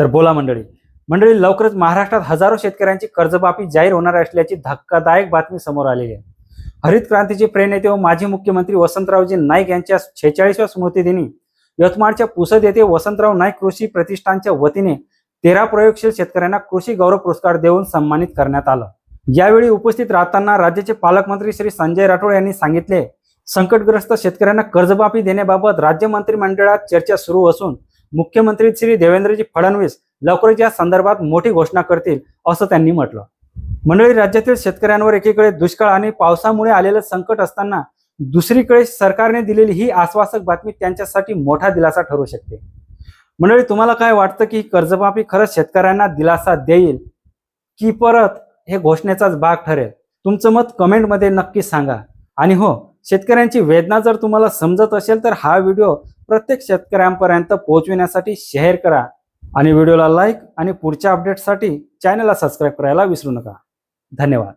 तर बोला मंडळी. मंडळी लवकरच महाराष्ट्रात हजारो शेतकऱ्यांची कर्जमाफी जाहीर होणार असल्याची धक्कादायक बातमी समोर आलेली आहे. हरित क्रांतीचे प्रेरणेते व माजी मुख्यमंत्री वसंतरावजी नाईक यांच्या छेचाळीसव्या स्मृतिदिनी यवतमाळच्या पुसद येथे वसंतराव नाईक कृषी प्रतिष्ठानच्या वतीने तेरा प्रयोगशील शेतकऱ्यांना कृषी गौरव पुरस्कार देऊन सन्मानित करण्यात आलं. यावेळी उपस्थित राहताना राज्याचे पालकमंत्री श्री संजय राठोड यांनी सांगितले संकटग्रस्त शेतकऱ्यांना कर्जमाफी देण्याबाबत राज्य मंत्रिमंडळात चर्चा सुरू असून मुख्यमंत्री श्री देवेंद्रजी फडणवीस लवकरच या संदर्भात मोठी घोषणा करतील असं त्यांनी म्हटलं. मंडळी राज्यातील शेतकऱ्यांवर एकीकडे दुष्काळ आणि पावसामुळे आलेलं संकट असताना दुसरीकडे सरकारने दिलेली ही आश्वासक बातमी त्यांच्यासाठी मोठा दिलासा ठरू शकते. मंडळी तुम्हाला काय वाटतं की कर्जमाफी खरंच शेतकऱ्यांना दिलासा देईल की परत? हे घोषणेचाच भाग ठरेल. तुमचं मत कमेंटमध्ये नक्की सांगा. आणि हो शेतकऱ्यांची वेदना जर तुम्हाला समजत असेल तर हा व्हिडिओ प्रत्येक शेतकऱ्यांपर्यंत पोहोचविण्यासाठी शेअर करा आणि व्हिडिओला लाईक आणि पुढच्या अपडेटसाठी चॅनलला सबस्क्राईब करायला विसरू नका. धन्यवाद.